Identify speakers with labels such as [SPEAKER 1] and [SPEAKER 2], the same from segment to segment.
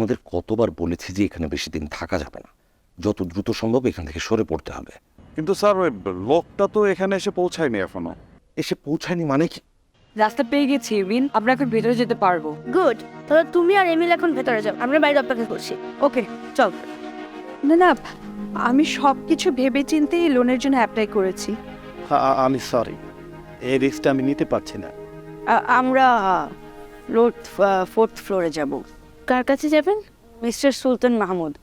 [SPEAKER 1] তোমাদের কতবার বলেছি যে এখানে বেশি দিন থাকা যাবে না। যত দ্রুত সম্ভব এখান থেকে সরে পড়তে হবে।
[SPEAKER 2] কিন্তু স্যার ওই লোকটা তো এখানে এসে পৌঁছায়নি এখনও।
[SPEAKER 1] এসে পৌঁছায়নি মানে কি?
[SPEAKER 3] রাস্তা পেয়ে গেছি উইন আমরা এখন ভেতরে যেতে পারব।
[SPEAKER 4] গুড তাহলে তুমি আর এমিল এখন ভেতরে যাও। আমরা বাইরে অপেক্ষা করছি।
[SPEAKER 3] ওকে চল।
[SPEAKER 5] না না আমি সব কিছু ভেবে চিন্তেই লোনের জন্য অ্যাপ্লাই করেছি।
[SPEAKER 6] আমি সরি এই রিস্কটা আমি নিতে পারছি না।
[SPEAKER 3] আমরা রোড ফোর্থ ফ্লোরে যাব।
[SPEAKER 4] কার কাছে যাবেন?
[SPEAKER 3] মিস্টার সুলতান মাহমুদ।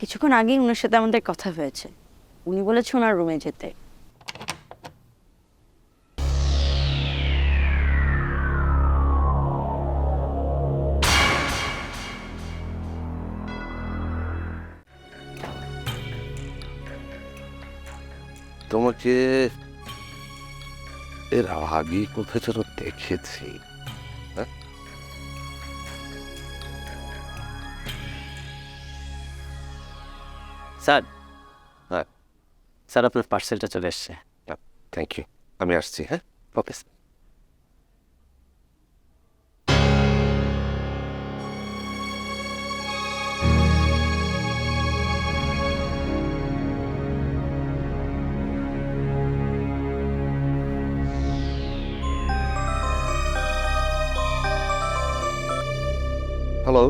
[SPEAKER 3] কিছুক্ষণ আগেই ওনার সাথে আমাদের কথা হয়েছে। উনি বলেছে ওনার রুমে যেতে।
[SPEAKER 1] তোমাকে এর আগে কোথায় যেন দেখেছি।
[SPEAKER 6] স্যার।
[SPEAKER 1] হ্যাঁ।
[SPEAKER 6] স্যার, আপনার পার্সেলটা চলে এসছে।
[SPEAKER 1] থ্যাংক ইউ আমি আসছি হ্যাঁ?
[SPEAKER 6] ওকে স্যার
[SPEAKER 1] হ্যালো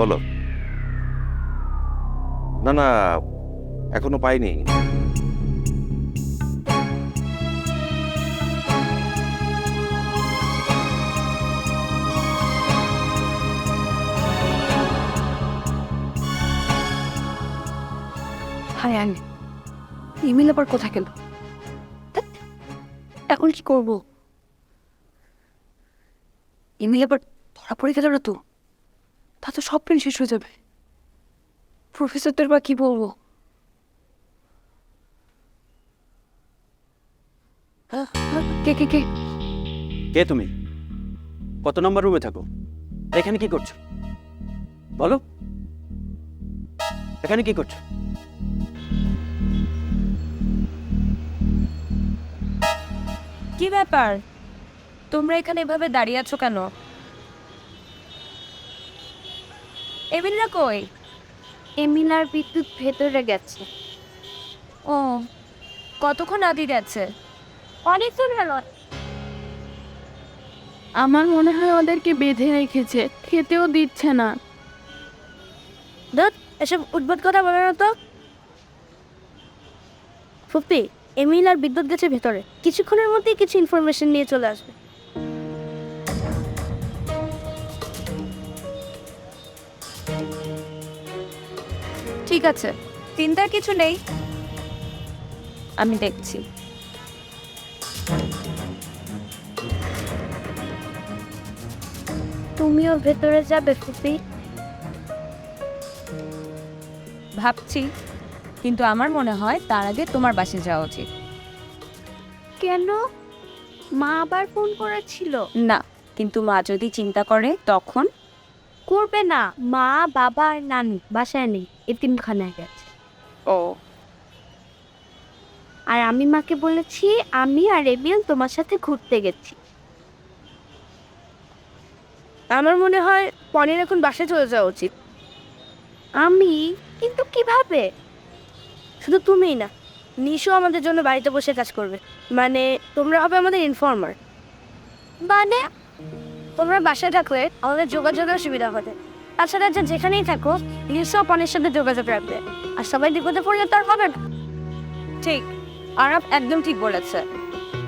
[SPEAKER 1] বলো। না না, এখনও পাইনি।
[SPEAKER 5] হাই আমি ইমেল আবার কোথায় গেল?
[SPEAKER 4] এখন কি করব?
[SPEAKER 5] ইমেল আবার ধরা পড়ে গেল না তো। তা তো সব প্লেন শেষ হয়ে যাবে। প্রফেসরদের বা কি বলব? কে কে কে?
[SPEAKER 6] কে তুমি? কত নম্বর রুমে থাকো? এখানে কি করছ? বলো। এখানে কি করছ?
[SPEAKER 3] কি ব্যাপার? তোমরা এখানে এভাবে দাঁড়িয়ে আছো কেন? এমিলরা কই?
[SPEAKER 4] এমিল আর বিদ্যুৎ ভেতরে গেছে।
[SPEAKER 3] ও কতক্ষণ আগে গেছে?
[SPEAKER 4] অনেক দূর গেল।
[SPEAKER 7] আমার মনে হয় ওদেরকে বেঁধে রেখেছে খেতেও দিচ্ছে না।
[SPEAKER 4] দত এসব উদ্ভট কথা বলে না তো। ফুপি এমিল আর বিদ্যুৎ গেছে ভেতরে। কিছুক্ষণের মধ্যেই কিছু ইনফরমেশন নিয়ে চলে আসবে।
[SPEAKER 3] ঠিক আছে। চিন্তার কিছু নেই। আমি দেখছি।
[SPEAKER 4] তুমিও ভেতরে যাবে ফুপি।
[SPEAKER 3] ভাবছি কিন্তু আমার মনে হয় তার আগে তোমার বাসে যাওয়া উচিত।
[SPEAKER 4] কেন? মা আবার ফোন করেছিল।
[SPEAKER 3] না কিন্তু মা যদি চিন্তা করে তখন
[SPEAKER 4] করবে না মা বাবা আর নানি বাসায় নেই এতিমখানায় গেছে।
[SPEAKER 3] ও।
[SPEAKER 4] আর আমি মাকে বলেছি আমি আর এমিল তোমার সাথে ঘুরতে গেছি। আমার মনে হয় পনির এখন বাসায় চলে যাওয়া উচিত। আমি? কিন্তু কীভাবে? শুধু তুমিই না নিশো আমাদের জন্য বাড়িতে বসে কাজ করবে। মানে তোমরা হবে আমাদের ইনফর্মার মানে তোমরা বাসায় থাকলে আমাদের যোগাযোগের সুবিধা হবে তাছাড়া যে যেখানেই থাকো নিশো পনেরো সাথে যোগাযোগ রাখবে। আর সবাই বিপদে পড়লে তো আর হবে না।
[SPEAKER 3] ঠিক আরাব একদম ঠিক বলেছে।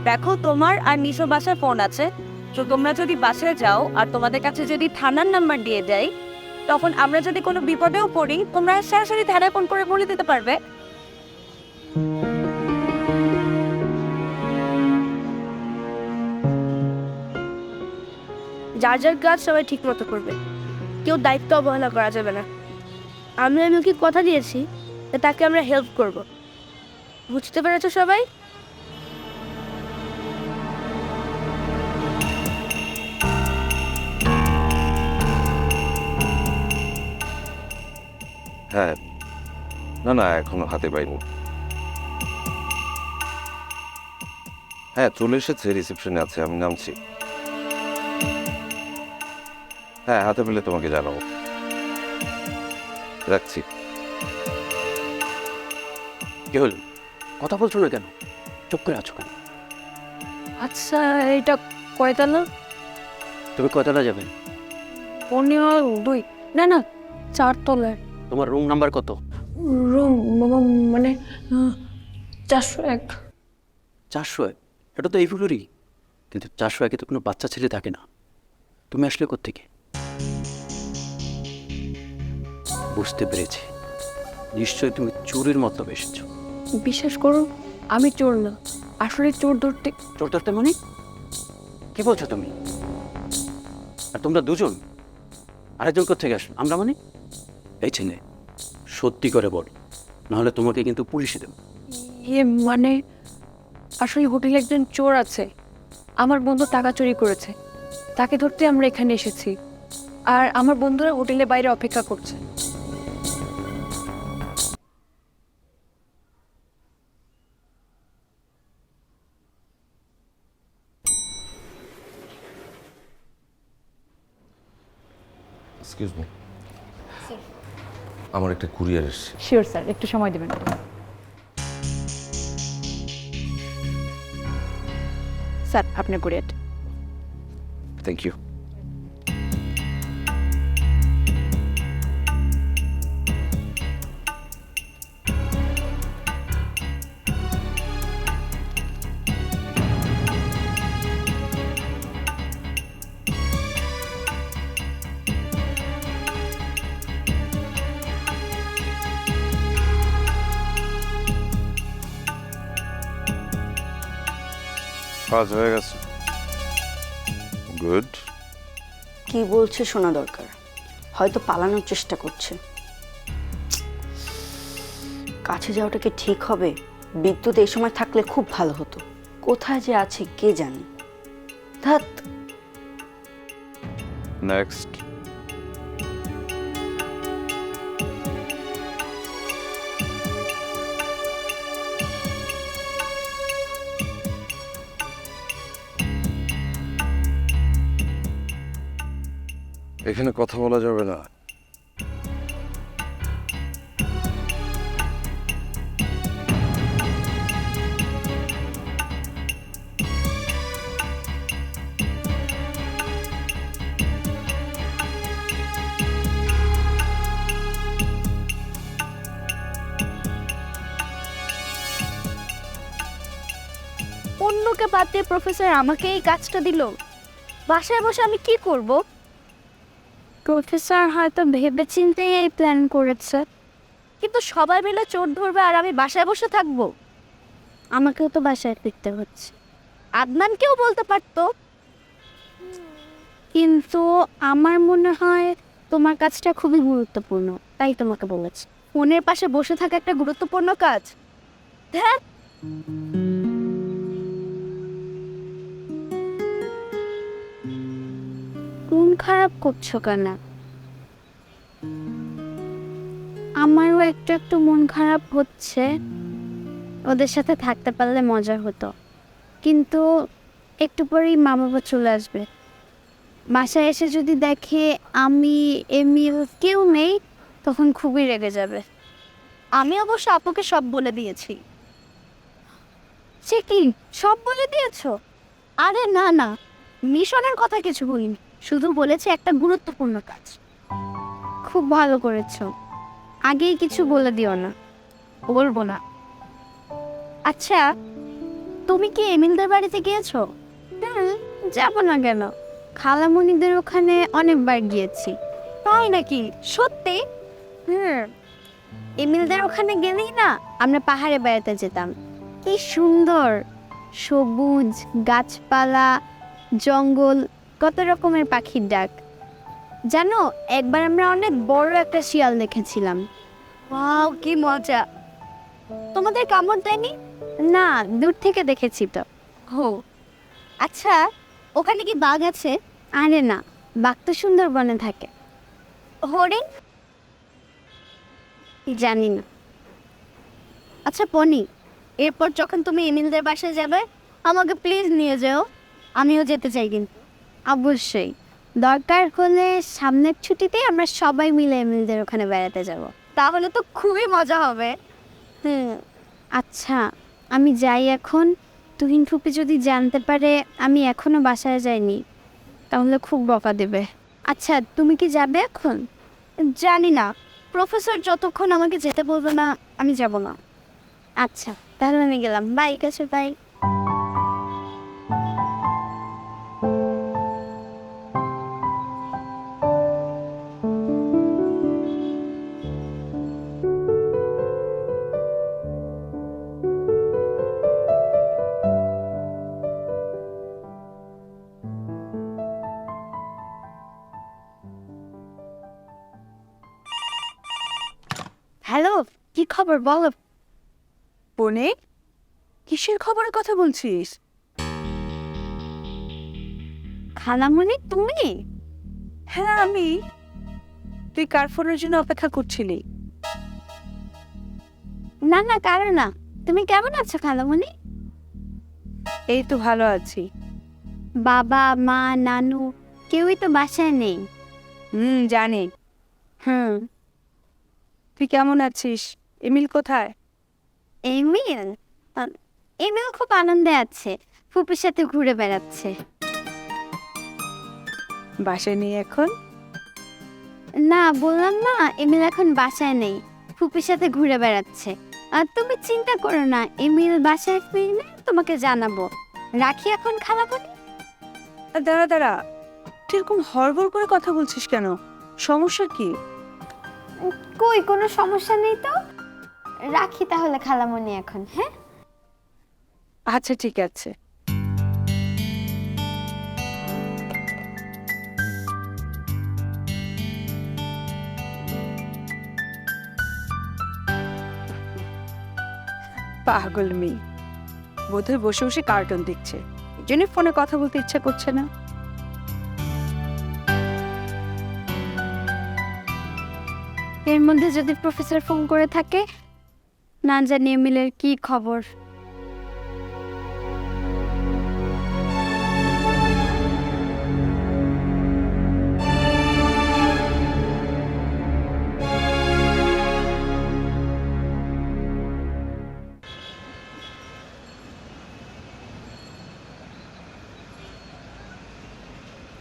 [SPEAKER 3] দেখো তোমার আর নিশো বাসায় ফোন আছে। তো তোমরা যদি বাসায় যাও আর তোমাদের কাছে যদি থানার নাম্বার দিয়ে দেয় তখন আমরা যদি কোনো বিপদেও পড়ি, তোমরা সরাসরি থানায় ফোন করে বলে দিতে পারবে।
[SPEAKER 4] যার যার কাজ সবাই ঠিক মতো করবে। কেউ দায়িত্ব অবহেলা করা যাবে না। আমি আমি ওকে কথা দিয়েছি যে তাকে আমরা হেল্প করব। বুঝতে পেরেছ সবাই?
[SPEAKER 1] হ্যাঁ। না না, এখনও হাতে পাইনি। হ্যাঁ চলে এসেছে রিসেপশনে আছে, আমি নামছি।
[SPEAKER 2] হ্যাঁ হাতে পেলে তোমাকে জানাব। রাখছি।
[SPEAKER 6] কি হল? কথা বলছো না কেন? চুপ করে আছো কেন?
[SPEAKER 5] আচ্ছা এটা কয়তালা?
[SPEAKER 6] তুমি কতটা যাবে?
[SPEAKER 5] পনেরো দুই। না না চার তলার
[SPEAKER 6] তোমার রুম নাম্বার কত?
[SPEAKER 5] রুম মানে চারশো এক।
[SPEAKER 6] চারশো এক? এটা তো এই ফ্লোরই। কিন্তু চারশো একে তো কোনো বাচ্চা ছেলে থাকে না। তুমি আসলে কোত্থেকে? বুঝতে পেরেছি। নিশ্চয়ই তুমি চোরের মতো এসেছ
[SPEAKER 5] বিশ্বাস করুন আমি চোর না। আসলে চোর ধরতে
[SPEAKER 6] চোর ধরতে মানে? কি বলছো তুমি? আর তোমরা দুজন? আরেকজন কোথেকে আসলো আমরা মানে? এই ছেলে সত্যি করে বল নাহলে তোমাকে কিন্তু পুলিশে দেবো।
[SPEAKER 5] ইয়ে মানে আসলে হোটেলে একজন চোর আছে। আমার বন্ধু টাকা চুরি করেছে। তাকে ধরতে আমরা এখানে এসেছি। আর আমার বন্ধুরা হোটেলের বাইরে অপেক্ষা করছে।
[SPEAKER 1] এক্সকিউজ মি আমার একটা কুরিয়ার এসেছে।
[SPEAKER 5] শিওর স্যার একটু সময় দেবেন। স্যার আপনার কুরিয়ার
[SPEAKER 1] থ্যাংক ইউ
[SPEAKER 2] কাজ হয়ে গেছে। গুড
[SPEAKER 8] কি বলছে শোনা দরকার। হয়তো পালানোর চেষ্টা করছে। কাছে যাওয়াটা কি ঠিক হবে? বিদ্যুৎ এই সময় থাকলে খুব ভালো হতো। কোথায় যে আছে কে জানে। ধাত
[SPEAKER 2] নেক্সট
[SPEAKER 1] এখানে কথা বলা যাবে না।
[SPEAKER 4] অন্যকে বাদ দিয়ে প্রফেসর আমাকে এই কাজটা দিল। বাসায় বসে আমি কি করব? প্রফেসর হয়তো ভেবে চিন্তেই এই প্ল্যান করেছে। কিন্তু সবাই মিলে চোর ধরবে আর আমি বাসায় বসে থাকব। আমাকেও তো বাসায় ফিরতে হচ্ছে। আদনানকেও বলতে পারতো। কিন্তু আমার মনে হয় তোমার কাজটা খুবই গুরুত্বপূর্ণ, তাই তোমাকে বলেছি। ফোনের পাশে বসে থাকা একটা গুরুত্বপূর্ণ কাজ। ধ্যাত মন খারাপ করছ কেন? আমারও একটু একটু মন খারাপ হচ্ছে। ওদের সাথে থাকতে পারলে মজা হতো। কিন্তু একটু পরেই মা বাবা চলে আসবে। বাসায় এসে যদি দেখে আমি এমনি কেউ নেই তখন খুবই রেগে যাবে। আমি অবশ্য আপুকে সব বলে দিয়েছি। সে কি? সব বলে দিয়েছ? আরে না না। মিশনের কথা কিছু বলিনি। শুধু বলেছে একটা গুরুত্বপূর্ণ কাজ। খুব ভালো করেছ। আগেই কিছু বলে দিও না। বলব না। আচ্ছা তুমি কি এমিলদের বাড়িতে গিয়েছো? হুম যাব না কেন? খালামণিদের ওখানে অনেকবার গিয়েছি। তাই নাকি? সত্যি? হুম। এমিলদের ওখানে গেলেই না আমরা পাহাড়ে বেড়াতে যেতাম। কি সুন্দর! সবুজ গাছপালা জঙ্গল কত রকমের পাখির ডাক। জানো একবার আমরা অনেক বড় একটা শিয়াল দেখেছিলাম। ওয়াও কি মজা। তোমাদের কামড় দেয়নি? না দূর থেকে দেখেছি তো। হো আচ্ছা ওখানে কি বাঘ আছে? আরে না বাঘ তো সুন্দরবনে থাকে। হরিণ? জানি না। আচ্ছা পনি এরপর যখন তুমি এমিলদের বাসায় যাবে আমাকে প্লিজ নিয়ে যেও। আমিও যেতে চাই কিন্তু। অবশ্যই। দরকার হলে সামনের ছুটিতে আমরা সবাই মিলে এমএলদের ওখানে বেড়াতে যাব।
[SPEAKER 8] তাহলে তো খুবই মজা হবে।
[SPEAKER 4] হুম আচ্ছা আমি যাই এখন। তুহিন ফুপি যদি জানতে পারে আমি এখনও বাসায় যাইনি তাহলে খুব বকা দেবে। আচ্ছা তুমি কি যাবে এখন?
[SPEAKER 8] জানি না। প্রফেসর যতক্ষণ আমাকে যেতে বলবে না আমি যাব না।
[SPEAKER 4] আচ্ছা তাহলে আমি গেলাম। বাই। কাছে বাই।
[SPEAKER 8] খবর বলো।
[SPEAKER 5] বনে? কিসের খবরের কথা বলছিস?
[SPEAKER 4] খালামণি তুমি?
[SPEAKER 5] হ্যাঁ আমি। তুই কার ফোনের জন্য অপেক্ষা করছিলি?
[SPEAKER 4] না না কারও না। তুমি কেমন আছো খালামণি?
[SPEAKER 5] এই তো ভালো আছি।
[SPEAKER 4] বাবা মা নানু কেউই তো বাসায় নেই।
[SPEAKER 5] হুম জানি।
[SPEAKER 4] হুম।
[SPEAKER 5] তুই কেমন আছিস? এমিল কোথায়?
[SPEAKER 4] এমিল? এমিল খুব আনন্দে আছে। ফুপির সাথে ঘুরে বেড়াচ্ছে।
[SPEAKER 5] বাসায় নেই এখন?
[SPEAKER 4] না বললাম না এমিল এখন বাসায় নেই। ফুপির সাথে ঘুরে বেড়াচ্ছে। আর তুমি চিন্তা করো না এমিল বাসায় ফিরলে তোমাকে জানাব। রাখি এখন
[SPEAKER 5] আর দাঁড়া দাঁড়া। তুই এরকম হড়বড় করে কথা বলছিস কেন? সমস্যা কি?
[SPEAKER 4] কই কোনো সমস্যা নেই তো? রাখি তাহলে খালামণি এখন হ্যাঁ?
[SPEAKER 5] আচ্ছা ঠিক আছে। পাগল মেয়ে। বোধহয় বসে বসে কার্টুন দেখছে। এই জন্য ফোনে কথা বলতে ইচ্ছা করছে না।
[SPEAKER 4] এর মধ্যে যদি প্রফেসর ফোন করে থাকে না জানি এমিলের কি খবর?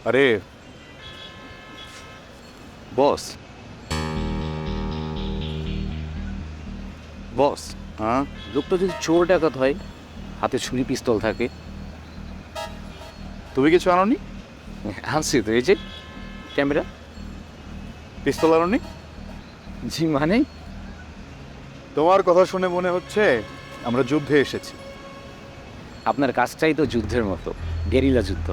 [SPEAKER 2] আরে বস। বস হ্যাঁ?
[SPEAKER 6] লোকটা যদি চোর ডাকাত হয় হাতে ছুরি পিস্তল থাকে।
[SPEAKER 2] তুমি কিছু আনোনি?
[SPEAKER 6] আনছি তো এই যে ক্যামেরা।
[SPEAKER 2] পিস্তল আনোনি?
[SPEAKER 6] জি মানে?
[SPEAKER 2] তোমার কথা শুনে মনে হচ্ছে আমরা যুদ্ধে এসেছি।
[SPEAKER 6] আপনার কাজটাই তো যুদ্ধের মতো গেরিলা যুদ্ধ।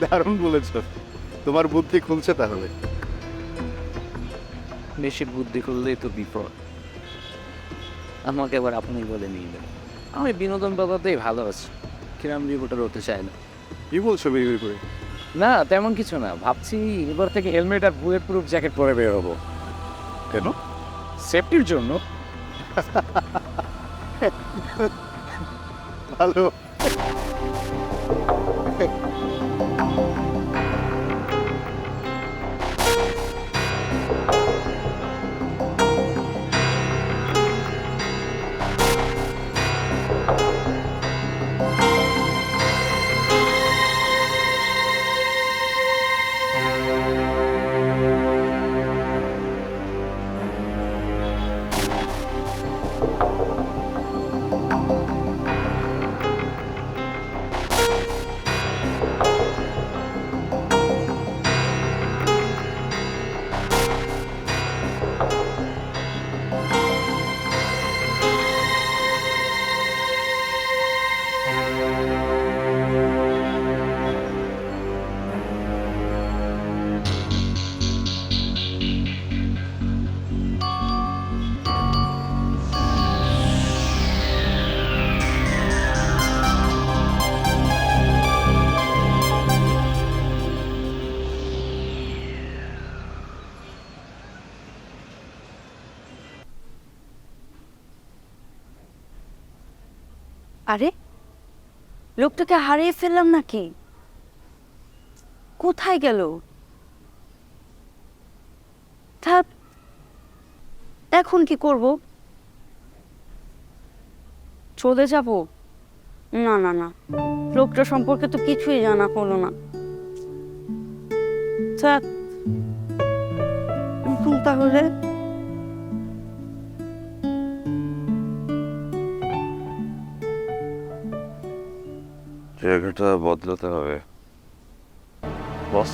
[SPEAKER 2] দারুণ বলেছ। তোমার বুদ্ধি খুলছে তাহলে।
[SPEAKER 6] বেশি বুদ্ধি করলেই তো বিপদ। আমাকে আবার আপনি বলে নিয়ে নেবেন আমি বিনোদন বাবাতেই ভালো আছি। কিরাম রিপোর্টার হতে চাই না।
[SPEAKER 2] কি বলছো বিড়ি করে?
[SPEAKER 6] না তেমন কিছু না। ভাবছি এবার থেকে হেলমেট আর বুলেট প্রুফ জ্যাকেট পরে বেরোবো
[SPEAKER 2] কেন?
[SPEAKER 6] সেফটির জন্য।
[SPEAKER 2] ভালো।
[SPEAKER 8] আরে, লোকটাকে হারিয়ে ফেললাম নাকি? কোথায় গেল? এখন কি করব? চলে যাব? না না না, লোকটা সম্পর্কে তো কিছুই জানা হলো না। তাহলে
[SPEAKER 1] জায়গাটা বদলাতে হবে। বস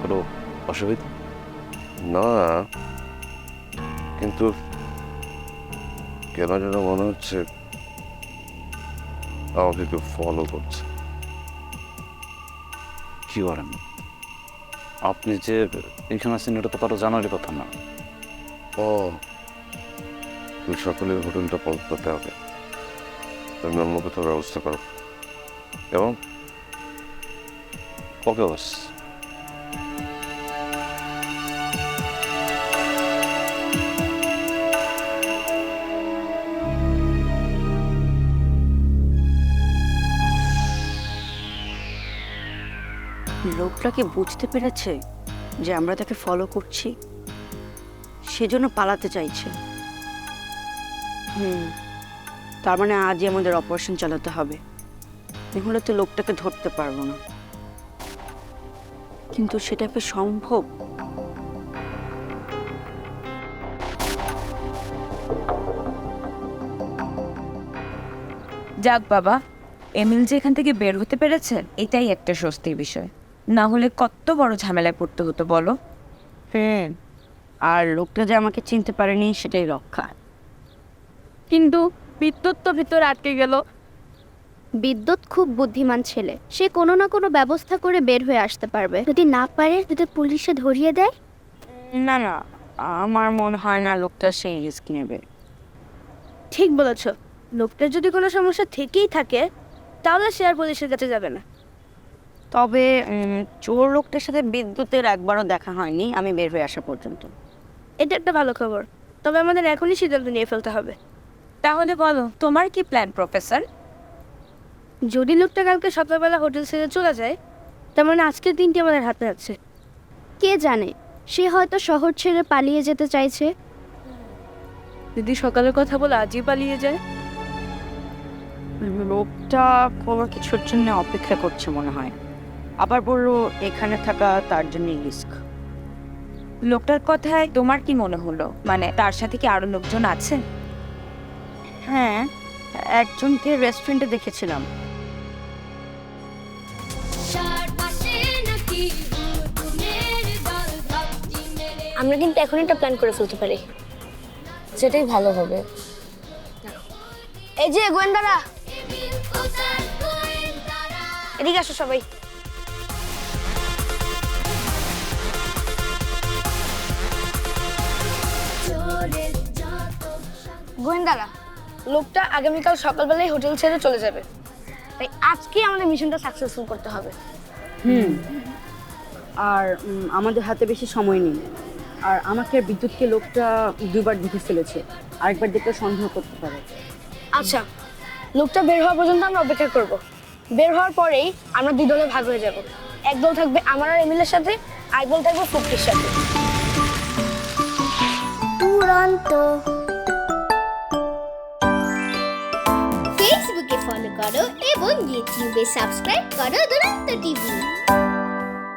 [SPEAKER 1] কোনো অসুবিধা? না কিন্তু কেন যেন মনে হচ্ছে আমাকে কেউ ফলো করছে।
[SPEAKER 9] কি করেন আপনি যে এখানে আছেন এটা তো কারও জানারই কথা না।
[SPEAKER 1] ও সকলের হোটেলটা বদলাতে হবে। তুমি অন্য কোথাও ব্যবস্থা করো। এবং বস
[SPEAKER 8] লোকটা কি বুঝতে পেরেছে যে আমরা তাকে ফলো করছি। সেজন্য পালাতে চাইছে। হুম, তার মানে আজই আমাদের অপারেশন চালাতে হবে। এগুলো তো লোকটাকে ধরতে পারব না। কিন্তু সেটা কি সম্ভব?
[SPEAKER 3] যাক বাবা এমিল যে এখান থেকে বের হতে পেরেছে এটাই একটা স্বস্তির বিষয়। না হলে কত বড় ঝামেলায় পড়তে হতো বলো।
[SPEAKER 8] হ্যাঁ আর লোকটা যে আমাকে চিনতে পারেনি সেটাই রক্ষা।
[SPEAKER 10] কিন্তু বিদ্যুৎ তো ভিতরে আটকে গেল
[SPEAKER 4] বিদ্যুৎ খুব বুদ্ধিমান ছেলে। সে কোনো না কোনো ব্যবস্থা করে বের হয়ে আসতে পারবে। যদি না পারে যদি পুলিশে ধরিয়ে দেয়?
[SPEAKER 8] না না আমার মনে হয় না লোকটা সেই রিস্ক নেবে।
[SPEAKER 11] ঠিক বলেছ। লোকটার যদি কোনো সমস্যা থেকেই থাকে তাহলে সে আর পুলিশের কাছে যাবে না।
[SPEAKER 8] তবে উম, চোর লোকটার সাথে বিদ্যুতের একবারও দেখা হয়নি আমি বের হয়ে আসা পর্যন্ত।
[SPEAKER 11] এটা একটা ভালো খবর। তবে আমাদের এখনই সিদ্ধান্ত নিয়ে ফেলতে হবে।
[SPEAKER 3] তাহলে বলো তোমার কি প্ল্যান প্রফেসর
[SPEAKER 11] যদি লোকটা কালকে সকালবেলা হোটেল ছেড়ে চলে যায় তার মানে আজকের দিনটি আমাদের হাতে আছে।
[SPEAKER 4] কে জানে? সে হয়তো শহর ছেড়ে পালিয়ে যেতে চাইছে।
[SPEAKER 11] যদি সকালের কথা বলে আজই পালিয়ে যায়।
[SPEAKER 8] লোকটা কোনো কিছুর জন্য অপেক্ষা করছে মনে হয়। আবার বলল এখানে থাকা তার জন্য রিস্ক।
[SPEAKER 3] লোকটার কথায় তোমার কি মনে হলো? মানে তার সাথে কি আরও লোকজন আছে?
[SPEAKER 8] হ্যাঁ একজনকে রেস্টুরেন্টে দেখেছিলাম।
[SPEAKER 11] আমরা কিন্তু এখন একটা প্ল্যান করে ফেলতে পারি। সেটাই ভালো হবে। এই যে গোয়েন্দারা! এদিকে আসো সবাই। গোয়েন্দারা লোকটা আগামীকাল সকালবেলায় হোটেল ছেড়ে চলে যাবে। তাই আজকে আমাদের মিশনটা সাকসেসফুল করতে হবে।
[SPEAKER 8] হুম। আর আমাদের হাতে বেশি সময় নেই। আর আমাকে বিদ্যুৎকে লোকটা দুবার দেখে ফেলেছে আরেকবার দেখলে সন্দেহ করতে পারে।
[SPEAKER 11] আচ্ছা লোকটা বের হওয়া পর্যন্ত আমরা অপেক্ষা করব। বের হওয়ার পরেই আমরা দুই দলে ভাগ হয়ে যাব। এক দল থাকবে আমার আর এমিলের সাথে আরেক দল থাকবে ফুটকির সাথে।
[SPEAKER 4] দুরন্ত ফেসবুকে ফলো করো এবং ইউটিউবে সাবস্ক্রাইব করো দুরন্ত টিভি।